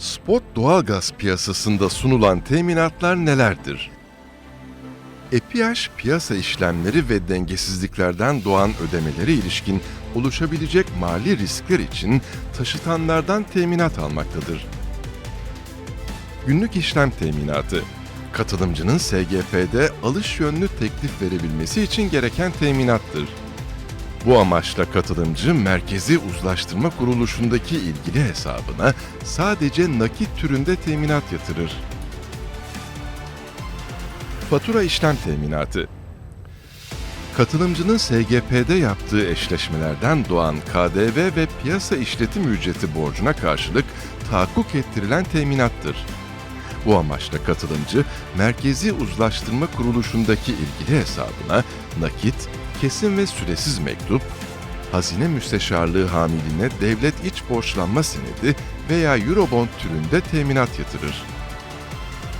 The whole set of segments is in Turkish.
Spot doğalgaz piyasasında sunulan teminatlar nelerdir? EPH piyasa işlemleri ve dengesizliklerden doğan ödemelere ilişkin oluşabilecek mali riskler için taşıtanlardan teminat almaktadır. Günlük işlem teminatı katılımcının SGF'de alış yönlü teklif verebilmesi için gereken teminattır. Bu amaçla katılımcı merkezi uzlaştırma kuruluşundaki ilgili hesabına sadece nakit türünde teminat yatırır. Fatura işlem teminatı Katılımcının SGP'de yaptığı eşleşmelerden doğan KDV ve piyasa işletim ücreti borcuna karşılık tahakkuk ettirilen teminattır. Bu amaçla katılımcı, Merkezi Uzlaştırma Kuruluşundaki ilgili hesabına nakit, kesin ve süresiz mektup, hazine müsteşarlığı hamiline devlet iç borçlanma senedi veya Eurobond türünde teminat yatırır.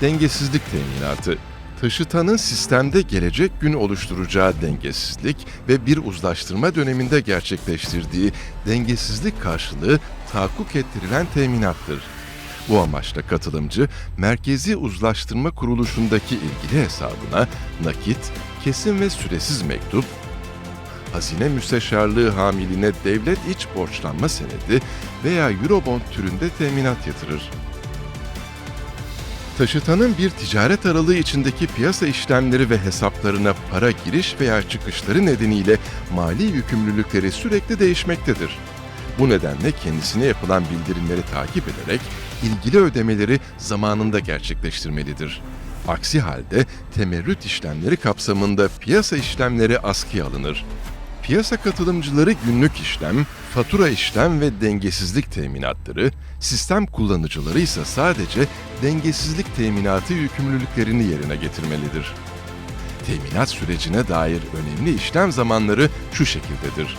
Dengesizlik teminatı Taşıtanın sistemde gelecek gün oluşturacağı dengesizlik ve bir uzlaştırma döneminde gerçekleştirdiği dengesizlik karşılığı tahakkuk ettirilen teminattır. Bu amaçla katılımcı, Merkezi Uzlaştırma Kuruluşundaki ilgili hesabına nakit, kesin ve süresiz mektup, hazine müsteşarlığı hamiline devlet iç borçlanma senedi veya Eurobond türünde teminat yatırır. Taşıtanın bir ticaret aralığı içindeki piyasa işlemleri ve hesaplarına para giriş veya çıkışları nedeniyle mali yükümlülükleri sürekli değişmektedir. Bu nedenle kendisine yapılan bildirimleri takip ederek ilgili ödemeleri zamanında gerçekleştirmelidir. Aksi halde temerrüt işlemleri kapsamında piyasa işlemleri askıya alınır. Piyasa katılımcıları günlük işlem, fatura işlem ve dengesizlik teminatları, sistem kullanıcıları ise sadece dengesizlik teminatı yükümlülüklerini yerine getirmelidir. Teminat sürecine dair önemli işlem zamanları şu şekildedir.